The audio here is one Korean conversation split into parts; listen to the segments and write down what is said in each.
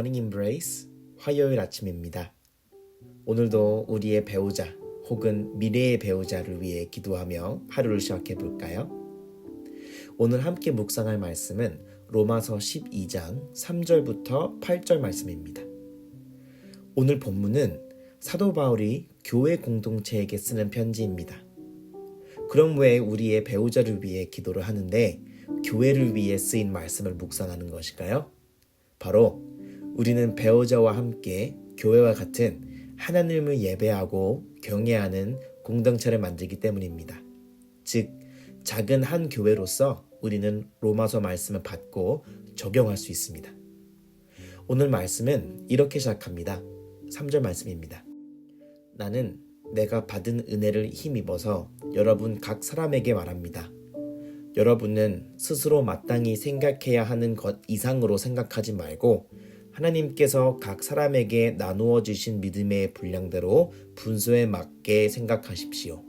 Morning Embrace 화요일 아침입니다. 오늘도 우리의 배우자 혹은 미래의 배우자를 위해 기도하며 하루를 시작해 볼까요? 오늘 함께 묵상할 말씀은 로마서 12장 3절부터 8절 말씀입니다. 오늘 본문은 사도 바울이 교회 공동체에게 쓰는 편지입니다. 그럼 왜 우리의 배우자를 위해 기도를 하는데 교회를 위해 쓰인 말씀을 묵상하는 것일까요? 바로 우리는 배우자와 함께 교회와 같은 하나님을 예배하고 경외하는 공동체를 만들기 때문입니다. 즉, 작은 한 교회로서 우리는 로마서 말씀을 받고 적용할 수 있습니다. 오늘 말씀은 이렇게 시작합니다. 3절 말씀입니다. 나는 내가 받은 은혜를 힘입어서 여러분 각 사람에게 말합니다. 여러분은 스스로 마땅히 생각해야 하는 것 이상으로 생각하지 말고 하나님께서 각 사람에게 나누어 주신 믿음의 분량대로 분수에 맞게 생각하십시오.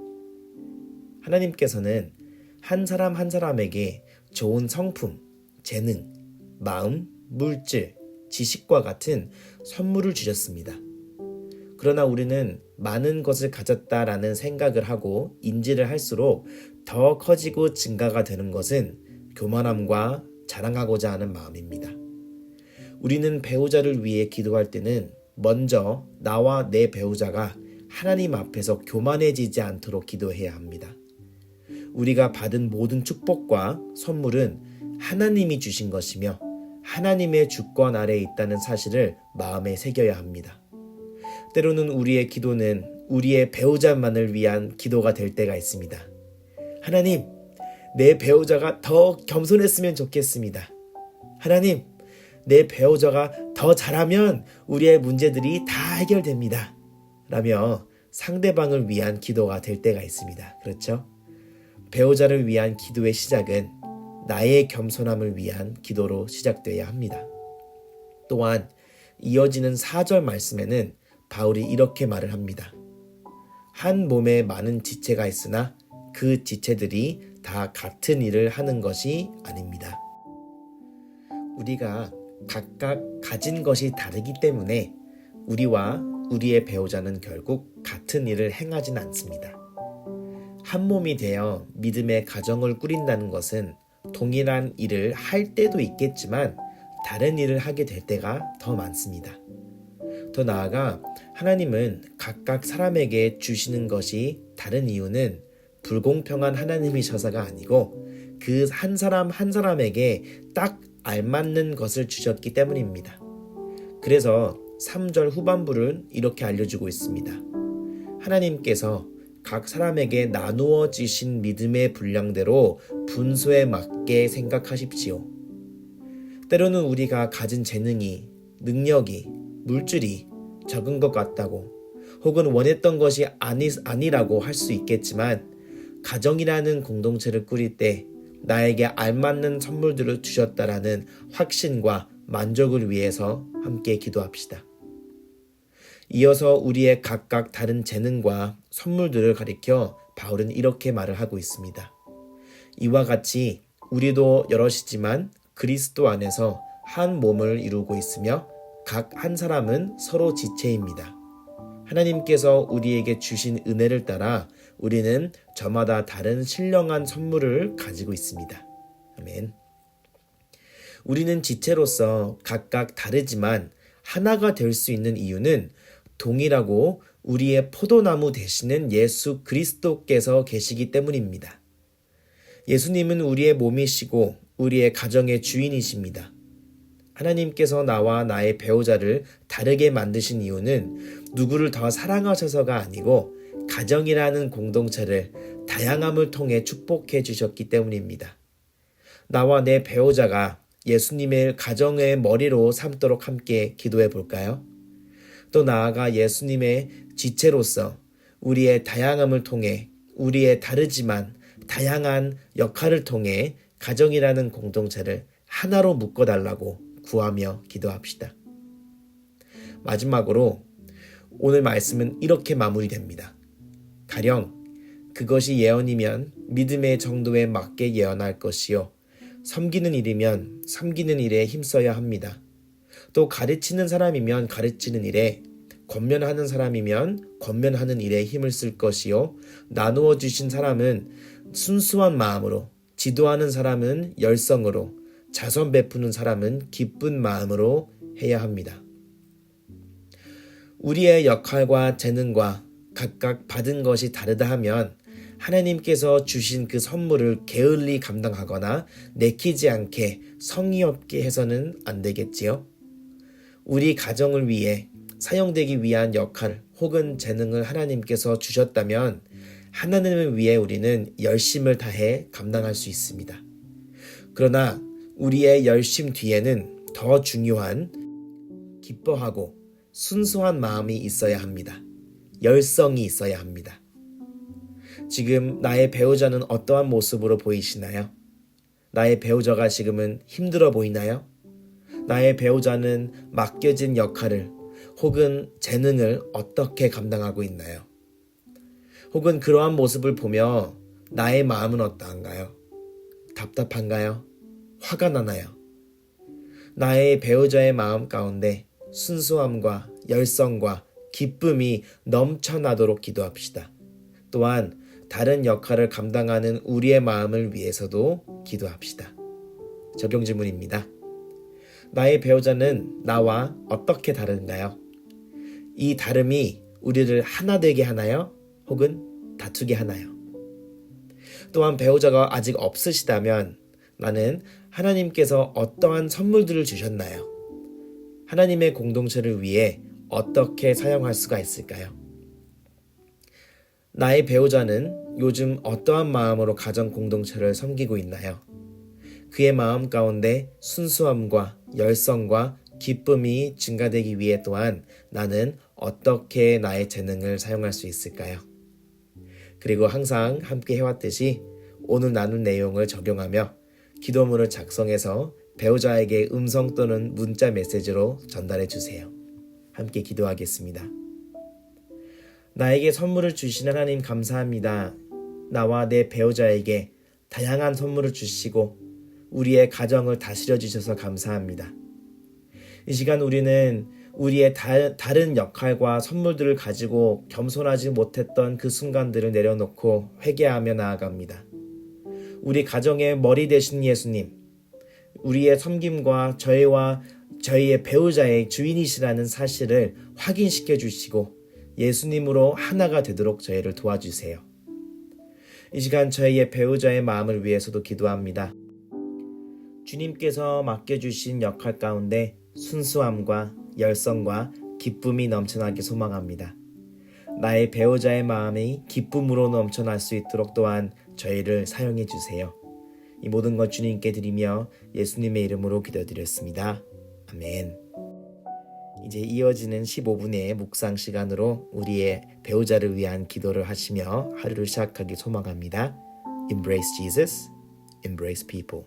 하나님께서는 한 사람 한 사람에게 좋은 성품, 재능, 마음, 물질, 지식과 같은 선물을 주셨습니다. 그러나 우리는 많은 것을 가졌다라는 생각을 하고 인지를 할수록 더 커지고 증가가 되는 것은 교만함과 자랑하고자 하는 마음입니다. 우리는 배우자를 위해 기도할 때는 먼저 나와 내 배우자가 하나님 앞에서 교만해지지 않도록 기도해야 합니다. 우리가 받은 모든 축복과 선물은 하나님이 주신 것이며 하나님의 주권 아래에 있다는 사실을 마음에 새겨야 합니다. 때로는 우리의 기도는 우리의 배우자만을 위한 기도가 될 때가 있습니다. 하나님, 내 배우자가 더 겸손했으면 좋겠습니다. 하나님, 내 배우자가 더 잘하면 우리의 문제들이 다 해결됩니다. 라며 상대방을 위한 기도가 될 때가 있습니다. 그렇죠? 배우자를 위한 기도의 시작은 나의 겸손함을 위한 기도로 시작되어야 합니다. 또한 이어지는 4절 말씀에는 바울이 이렇게 말을 합니다. 한 몸에 많은 지체가 있으나 그 지체들이 다 같은 일을 하는 것이 아닙니다. 우리가 각각 가진 것이 다르기 때문에 우리와 우리의 배우자는 결국 같은 일을 행하진 않습니다. 한 몸이 되어 믿음의 가정을 꾸린다는 것은 동일한 일을 할 때도 있겠지만 다른 일을 하게 될 때가 더 많습니다. 더 나아가 하나님은 각각 사람에게 주시는 것이 다른 이유는 불공평한 하나님이셔서가 아니고 그 한 사람 한 사람에게 딱 알맞는 것을 주셨기 때문입니다. 그래서 3절 후반부를 이렇게 알려주고 있습니다. 하나님께서 각 사람에게 나누어 주신 믿음의 분량대로 분수에 맞게 생각하십시오. 때로는 우리가 가진 재능이, 능력이, 물질이 적은 것 같다고 혹은 원했던 것이 아니, 아니라고 할 수 있겠지만 가정이라는 공동체를 꾸릴 때 나에게 알맞는 선물들을 주셨다라는 확신과 만족을 위해서 함께 기도합시다. 이어서 우리의 각각 다른 재능과 선물들을 가리켜 바울은 이렇게 말을 하고 있습니다. 이와 같이 우리도 여럿이지만 그리스도 안에서 한 몸을 이루고 있으며 각 한 사람은 서로 지체입니다. 하나님께서 우리에게 주신 은혜를 따라 우리는 저마다 다른 신령한 선물을 가지고 있습니다. 아멘. 우리는 지체로서 각각 다르지만 하나가 될 수 있는 이유는 동일하고 우리의 포도나무 되시는 예수 그리스도께서 계시기 때문입니다. 예수님은 우리의 몸이시고 우리의 가정의 주인이십니다. 하나님께서 나와 나의 배우자를 다르게 만드신 이유는 누구를 더 사랑하셔서가 아니고 가정이라는 공동체를 다양함을 통해 축복해 주셨기 때문입니다. 나와 내 배우자가 예수님의 가정의 머리로 삼도록 함께 기도해 볼까요? 또 나아가 예수님의 지체로서 우리의 다양함을 통해 우리의 다르지만 다양한 역할을 통해 가정이라는 공동체를 하나로 묶어달라고 구하며 기도합시다. 마지막으로 오늘 말씀은 이렇게 마무리됩니다. 가령 그것이 예언이면 믿음의 정도에 맞게 예언할 것이요. 섬기는 일이면 섬기는 일에 힘써야 합니다. 또 가르치는 사람이면 가르치는 일에 권면하는 사람이면 권면하는 일에 힘을 쓸 것이요 나누어 주신 사람은 순수한 마음으로 지도하는 사람은 열성으로 자선 베푸는 사람은 기쁜 마음으로 해야 합니다. 우리의 역할과 재능과 각각 받은 것이 다르다 하면 하나님께서 주신 그 선물을 게을리 감당하거나 내키지 않게 성의 없게 해서는 안 되겠지요. 우리 가정을 위해 사용되기 위한 역할 혹은 재능을 하나님께서 주셨다면 하나님을 위해 우리는 열심을 다해 감당할 수 있습니다. 그러나 우리의 열심 뒤에는 더 중요한 기뻐하고 순수한 마음이 있어야 합니다. 열성이 있어야 합니다. 지금 나의 배우자는 어떠한 모습으로 보이시나요? 나의 배우자가 지금은 힘들어 보이나요? 나의 배우자는 맡겨진 역할을 혹은 재능을 어떻게 감당하고 있나요? 혹은 그러한 모습을 보며 나의 마음은 어떠한가요? 답답한가요? 화가 나나요? 나의 배우자의 마음 가운데 순수함과 열성과 기쁨이 넘쳐나도록 기도합시다. 또한 다른 역할을 감당하는 우리의 마음을 위해서도 기도합시다. 적용 질문입니다. 나의 배우자는 나와 어떻게 다른가요? 이 다름이 우리를 하나 되게 하나요? 혹은 다투게 하나요? 또한 배우자가 아직 없으시다면 나는 하나님께서 어떠한 선물들을 주셨나요? 하나님의 공동체를 위해 어떻게 사용할 수가 있을까요? 나의 배우자는 요즘 어떠한 마음으로 가정 공동체를 섬기고 있나요? 그의 마음 가운데 순수함과 열성과 기쁨이 증가되기 위해 또한 나는 어떻게 나의 재능을 사용할 수 있을까요? 그리고 항상 함께 해왔듯이 오늘 나눈 내용을 적용하며 기도문을 작성해서 배우자에게 음성 또는 문자 메시지로 전달해 주세요. 함께 기도하겠습니다. 나에게 선물을 주신 하나님 감사합니다. 나와 내 배우자에게 다양한 선물을 주시고 우리의 가정을 다스려 주셔서 감사합니다. 이 시간 우리는 우리의 다, 다른 역할과 선물들을 가지고 겸손하지 못했던 그 순간들을 내려놓고 회개하며 나아갑니다. 우리 가정의 머리 되신 예수님, 우리의 섬김과 저희와 저희의 배우자의 주인이시라는 사실을 확인시켜 주시고 예수님으로 하나가 되도록 저희를 도와주세요. 이 시간 저희의 배우자의 마음을 위해서도 기도합니다. 주님께서 맡겨주신 역할 가운데 순수함과 열성과 기쁨이 넘쳐나게 소망합니다. 나의 배우자의 마음이 기쁨으로 넘쳐날 수 있도록 또한 저희를 사용해 주세요. 이 모든 것 주님께 드리며 예수님의 이름으로 기도드렸습니다. 아멘. 이제 이어지는 15분의 묵상 시간으로 우리의 배우자를 위한 기도를 하시며 하루를 시작하기 소망합니다. Embrace Jesus, embrace people.